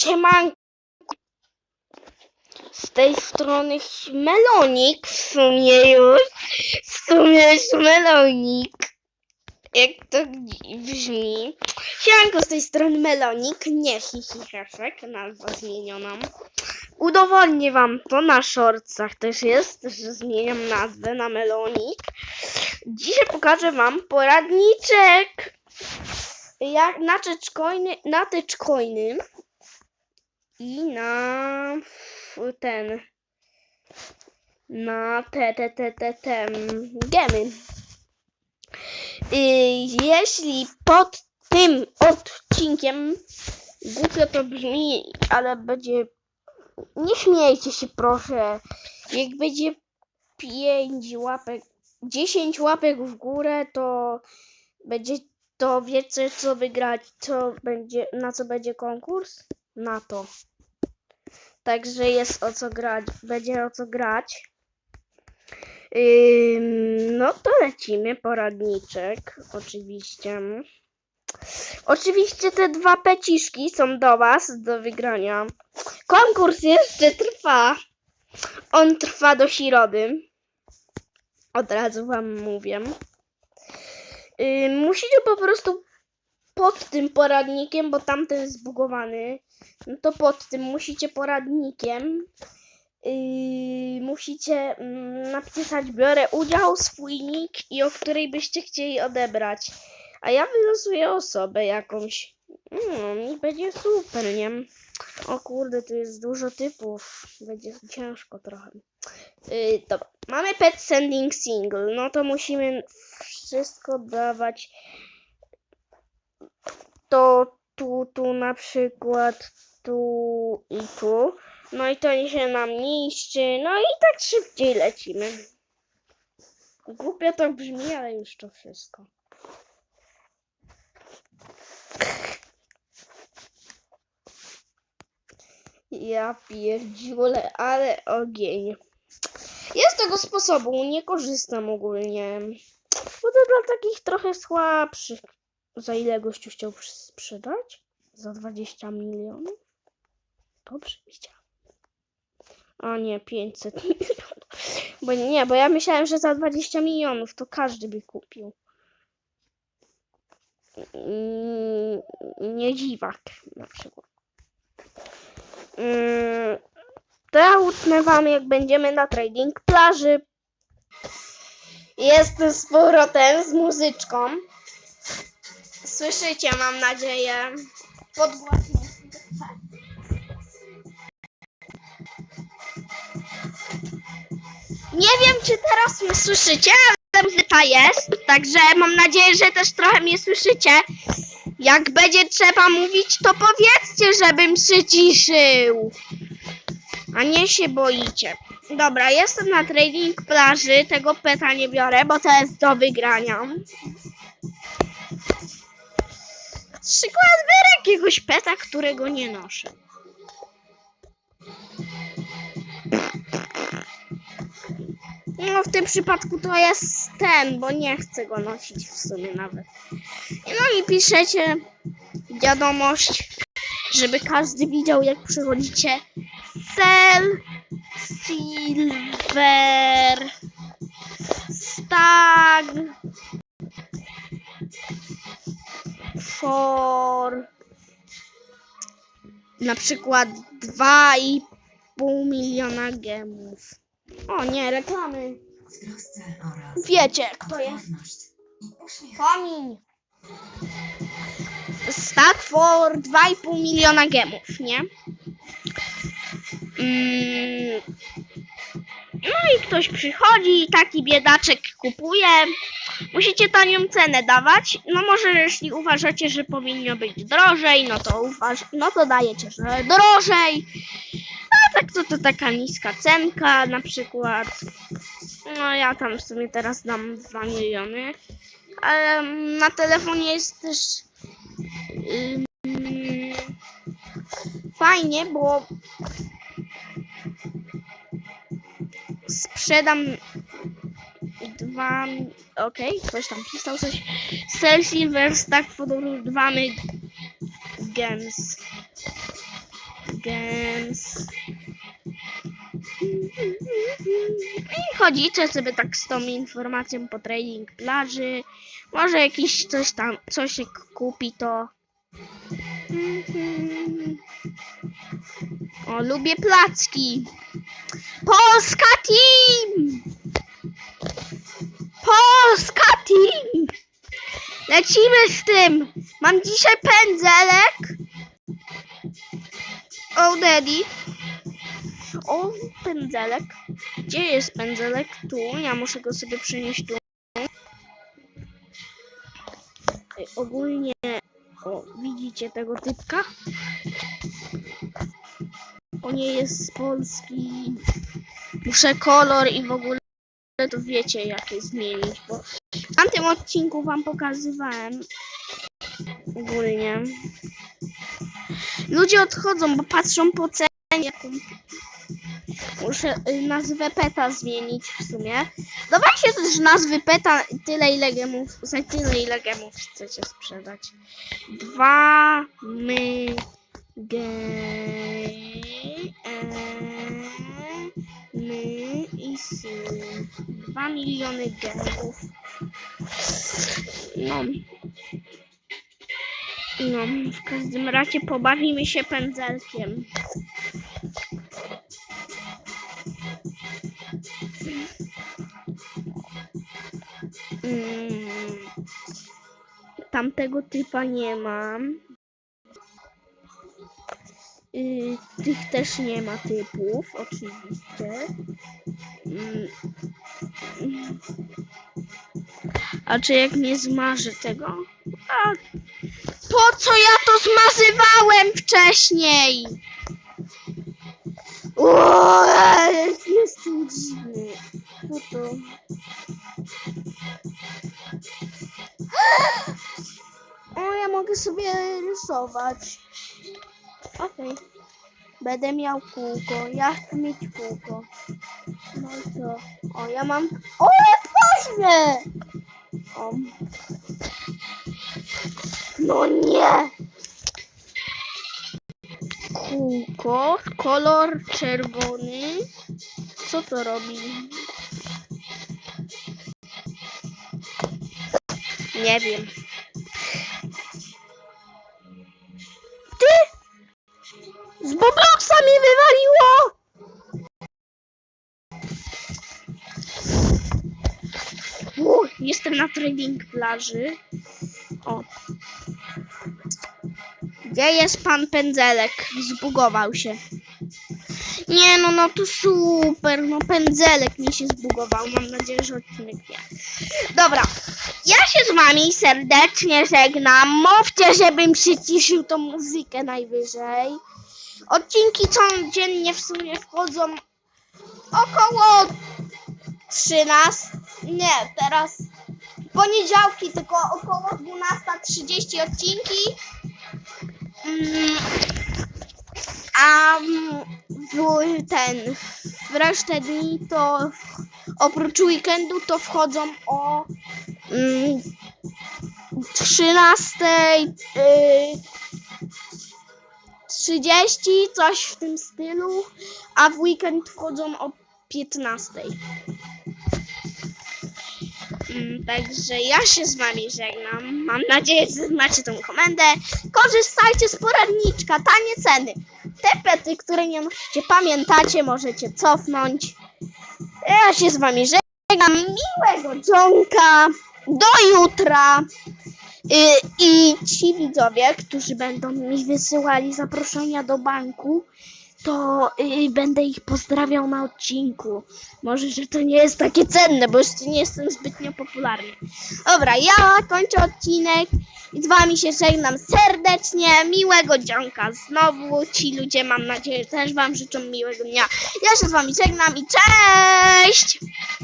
Siemanko. Z tej strony Melonik w sumie już. W sumie już Melonik. Jak to brzmi. Siemanko z tej strony Melonik, nie Hihicheszek, nazwa zmieniona. Udowodnię wam to na shortsach też jest, że zmieniam nazwę na Melonik. Dzisiaj pokażę wam poradniczek jak na tyczcoiny, na tyczcoiny i na ten na te te te te te mm, gemy. Y, Jeśli pod tym odcinkiem głupio to brzmi, ale będzie nie śmiejcie się proszę. Jak będzie 5 łapek, 10 łapek w górę, to będzie to wiecie co wygrać, co będzie, na co będzie konkurs? Na to. Także jest o co grać, będzie o co grać. Ym, no to lecimy, poradniczek, oczywiście. Oczywiście te dwa peciszki są do Was, do wygrania. Konkurs jeszcze trwa. On trwa do środy. Od razu Wam mówię. Yy, musicie po prostu pod tym poradnikiem, bo tamten jest zbugowany, no to pod tym musicie poradnikiem yy, musicie mm, napisać biorę udział, swój nick i o której byście chcieli odebrać. A ja wylosuję osobę jakąś. No, i będzie super, nie? O kurde, tu jest dużo typów. Będzie ciężko trochę. Yy, dobra, mamy pet sending single. No to musimy wszystko dawać. To tu, tu na przykład, tu i tu. No i to się nam niszczy. No i tak szybciej lecimy. Głupio to brzmi, ale już to wszystko. Ja pierdziule, ale ogień. Ja z tego sposobu nie korzystam ogólnie. Bo to dla takich trochę słabszych. Za ile gościu chciał sprzedać? Za 20 milionów? Dobrze widziałem. A nie, 500 milionów. Bo nie, bo ja myślałem, że za 20 milionów to każdy by kupił. Mm, Nie dziwak na przykład. Mm, To ja utnę wam, jak będziemy na trading plaży. Jestem z powrotem z muzyczką. Słyszycie, mam nadzieję. Podgłośnie. Nie wiem, czy teraz mnie słyszycie, ale muzyka jest. Także mam nadzieję, że też trochę mnie słyszycie. Jak będzie trzeba mówić, to powiedzcie, żebym przyciszył. A nie się boicie. Dobra, jestem na trading plaży. Tego peta nie biorę, bo to jest do wygrania. Przykład biorę jakiegoś peta, którego nie noszę. No w tym przypadku to jest ten, bo nie chcę go nosić w sumie nawet. No i piszecie wiadomość, żeby każdy widział jak przychodzicie. Cell Silver Stag for na przykład 2,5 miliona gemów. O nie, reklamy. Oraz Wiecie, kto jest. i uśmiech. Komin. Stack for 2,5 miliona gemów, nie? Mm. No i ktoś przychodzi, taki biedaczek kupuje. Musicie tanią cenę dawać. No może jeśli uważacie, że powinno być drożej, no to uważ no to dajecie, że drożej. A tak to, to taka niska cenka na przykład. No ja tam w sumie teraz dam 2 miliony. Ale na telefonie jest też ym, fajnie, bo sprzedam dwa. Okej, ktoś tam pisał coś. Sell Silver Stack 2 gems. Games. I chodzicie sobie tak z tą informacją po trading plaży. Może jakiś coś tam, coś jak kupi to. O, lubię placki. Polska team! Polska team! Lecimy z tym! Mam dzisiaj pędzelek. O, daddy. O, pędzelek. Gdzie jest pędzelek? Tu. Ja muszę go sobie przenieść tu. Ogólnie... O, widzicie tego typka? On nie jest z Polski. Muszę kolor i w ogóle to wiecie jakie zmienić, bo w tamtym odcinku wam pokazywałem ogólnie. Ludzie odchodzą, bo patrzą po cenie. jaką- Muszę y, nazwę peta zmienić w sumie. Dawajcie też nazwy peta tyle ile gemów, za tyle ile gemów chcecie sprzedać. Dwa my ge e, my i sy. Dwa miliony gemów. No. No, w każdym razie pobawimy się pędzelkiem. Mm, tamtego typa nie mam. Y, tych też nie ma typów, oczywiście. Mm. A czy jak nie zmarzę tego? A, po co ja to zmazywałem wcześniej? O, jest tu dziwny. Co to? O, ja mogę sobie rysować. Okej. Będę miał kółko. Ja chcę mieć kółko. No i co? O, ja mam... O, proszę! O. No nie! Kółko, kolor czerwony. Co to robi? Nie wiem. Mi wywaliło! U, jestem na trading plaży. O. Gdzie jest pan pędzelek? Zbugował się. Nie no, no to super. No pędzelek mi się zbugował. Mam nadzieję, że odcinek nie. Dobra. Ja się z wami serdecznie żegnam. Mówcie, żebym przyciszył tą muzykę najwyżej. Odcinki codziennie w sumie wchodzą około 13. Nie, teraz poniedziałki tylko około 12.30 odcinki. Mm, A w ten w resztę dni to oprócz weekendu to wchodzą o mm, 13 y, 30, coś w tym stylu, a w weekend wchodzą o 15. Mm, Także ja się z wami żegnam. Mam nadzieję, że znacie tą komendę. Korzystajcie z poradniczka, tanie ceny. Te pety, które nie nosicie, pamiętacie, możecie cofnąć. Ja się z wami żegnam. Miłego dzionka. Do jutra. Y, I ci widzowie, którzy będą mi wysyłali zaproszenia do banku, to y, będę ich pozdrawiał na odcinku. Może, że to nie jest takie cenne, bo jeszcze nie jestem zbytnio popularny. Dobra, ja kończę odcinek i z wami się żegnam serdecznie. Miłego dzionka znowu. Ci ludzie, mam nadzieję, też wam życzą miłego dnia. Ja się z wami żegnam i cześć!